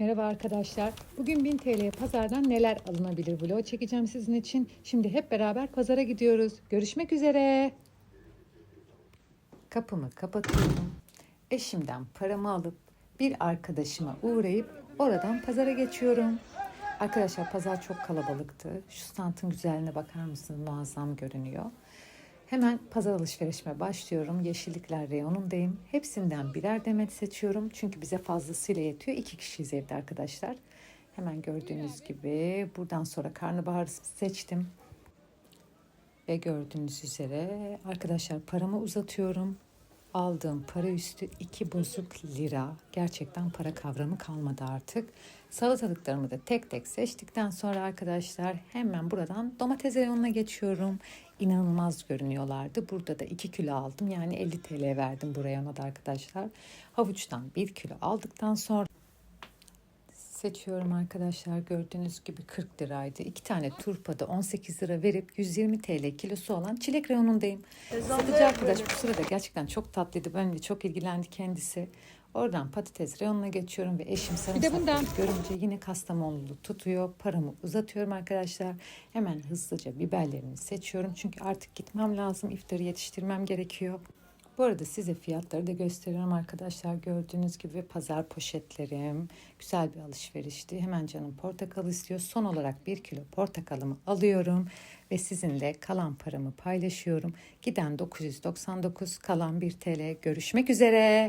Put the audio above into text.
Merhaba arkadaşlar. Bugün 1000 TL'ye pazardan neler alınabilir vlog çekeceğim sizin için. Şimdi hep beraber pazara gidiyoruz. Görüşmek üzere. Kapımı kapatıyorum. Eşimden paramı alıp bir arkadaşıma uğrayıp oradan pazara geçiyorum. Arkadaşlar pazar çok kalabalıktı. Şu standın güzelliğine bakar mısınız? Muazzam görünüyor. Hemen pazar alışverişime başlıyorum. Yeşillikler reyonundayım. Hepsinden birer demet seçiyorum. Çünkü bize fazlasıyla yetiyor. İki kişiyiz evde arkadaşlar. Hemen gördüğünüz gibi buradan sonra karnabahar seçtim. Ve gördüğünüz üzere arkadaşlar paramı uzatıyorum. Aldığım para üstü iki bozuk lira. Gerçekten para kavramı kalmadı artık. Salatalıklarımı da tek tek seçtikten sonra arkadaşlar hemen buradan domates reyonuna geçiyorum. İnanılmaz görünüyorlardı. Burada da 2 kilo aldım. Yani 50 TL verdim bu reyona da arkadaşlar. Havuçtan 1 kilo aldıktan sonra Seçiyorum arkadaşlar gördüğünüz gibi 40 liraydı. İki tane turpada 18 lira verip 120 TL kilosu olan çilek reyonundayım. Satıcı arkadaş bu sırada gerçekten çok tatlıydı. Benimle çok ilgilendi kendisi. Oradan patates reyonuna geçiyorum ve eşim sarımsakları görünce yine Kastamonulu tutuyor. Paramı uzatıyorum arkadaşlar. Hemen hızlıca biberlerimi seçiyorum. Çünkü artık gitmem lazım. İftarı yetiştirmem gerekiyor. Bu arada size fiyatları da gösteriyorum arkadaşlar. Gördüğünüz gibi pazar poşetlerim. Güzel bir alışverişti. Hemen canım portakal istiyor. Son olarak bir kilo portakalımı alıyorum. Ve sizinle kalan paramı paylaşıyorum. Giden 999 kalan 1 TL. Görüşmek üzere.